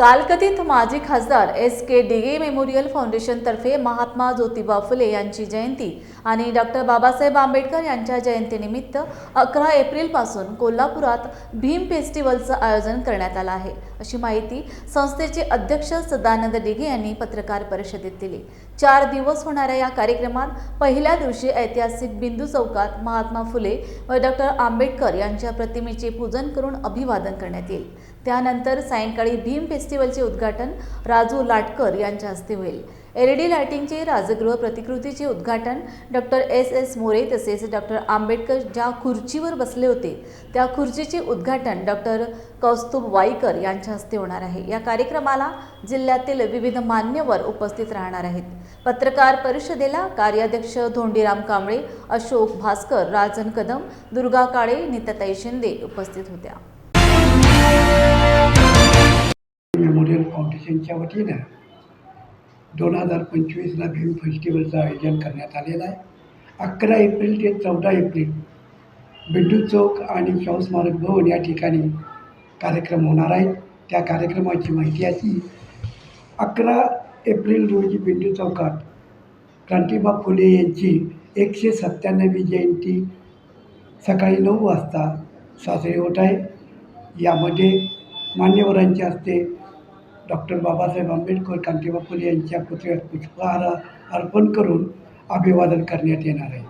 कालकथित माजी खासदार S K Dige memorial फाउंडेशनतर्फे महात्मा ज्योतिबा फुले यांची जयंती आणि डॉक्टर बाबासाहेब आंबेडकर यांच्या जयंतीनिमित्त अकरा एप्रिलपासून कोल्हापुरात भीम फेस्टिवलचं आयोजन करण्यात आलं आहे. अशी माहिती संस्थेचे अध्यक्ष सदानंद डिगे यांनी पत्रकार परिषदेत दिली. चार दिवस होणाऱ्या या कार्यक्रमात पहिल्या दिवशी ऐतिहासिक बिंदू चौकात महात्मा फुले व डॉक्टर आंबेडकर यांच्या प्रतिमेचे पूजन करून अभिवादन करण्यात येईल. त्यानंतर सायंकाळी भीम फेस्टिवलचे उद्घाटन राजू लाटकर यांच्या हस्ते होईल. एल ई डी लायटिंगचे राजगृह प्रतिकृतीचे उद्घाटन डॉक्टर एस एस मोरे तसेच डॉक्टर आंबेडकर ज्या खुर्चीवर बसले होते त्या खुर्चीचे उद्घाटन डॉक्टर कौस्तुभ वाईकर यांच्या हस्ते होणार आहे. या कार्यक्रमाला जिल्ह्यातील विविध मान्यवर उपस्थित राहणार आहेत. पत्रकार परिषदेला कार्याध्यक्ष धोंडीराम कांबळे अशोक भास्कर राजन कदम दुर्गा काळे नीताताई शिंदे उपस्थित होत्या. मेमोरियल फाउंडेशनच्या वतीनं दोन हजार पंचवीसला भीम फेस्टिवलचं आयोजन करण्यात आलेलं आहे. अकरा एप्रिल ते चौदा एप्रिल बिंडू चौक आणि शाहू स्मारक भवन या ठिकाणी कार्यक्रम होणार आहेत. त्या कार्यक्रमाची माहिती अशी अकरा एप्रिल रोजी बिंडू चौकात क्रांतिबा फुले यांची एकशे सत्त्याण्णवी जयंती सकाळी नऊ वाजता साजरी होत आहे. यामध्ये मान्यवरांच्या हस्ते डॉक्टर बाबासाहेब आंबेडकर कांतीबा फुले यांच्या पुतळ्यात पुष्पहार अर्पण करून अभिवादन करण्यात येणार आहे.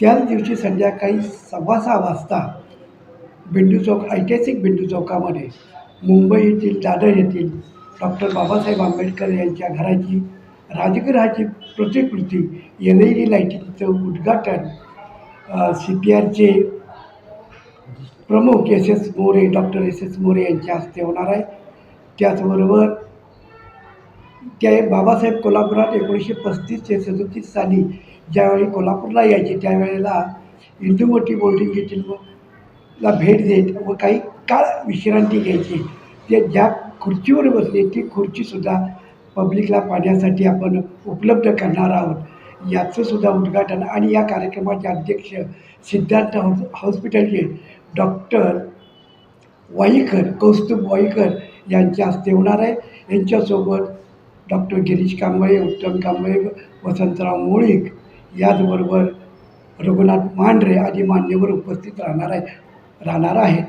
त्याच दिवशी संध्याकाळी सव्वा सहा वाजता बिंदू चौक ऐतिहासिक बिंदू चौकामध्ये मुंबई येथील दादर येथील डॉक्टर बाबासाहेब आंबेडकर यांच्या घराची राजगृहाची प्रतिकृती एल ई डी लाईटिंगचं उद्घाटन सी पी आरचे प्रमुख S S More doctor S S More यांच्या हस्ते होणार आहे. त्याचबरोबर त्या बाबासाहेब कोल्हापुरात एकोणीसशे पस्तीस ते सदतीस साली ज्यावेळी कोल्हापूरला यायचे त्यावेळेला इंदुमती बोर्डिंग येथील ला भेट देत व काही काळ विश्रांती घ्यायची. ते ज्या खुर्चीवर बसले ती खुर्चीसुद्धा पब्लिकला पाहण्यासाठी आपण उपलब्ध करणार आहोत. याचंसुद्धा उद्घाटन आणि या कार्यक्रमाचे अध्यक्ष सिद्धार्थ हॉस हॉस्पिटलचे डॉक्टर वाईकर कौस्तुभ वाईकर यांच्या हस्ते होणार आहे. यांच्यासोबत डॉक्टर गिरीश कांबळे उत्तम कांबळे वसंतराव मुळीक याचबरोबर रघुनाथ मांढरे आदी मान्यवर उपस्थित राहणार आहे राहणार आहेत.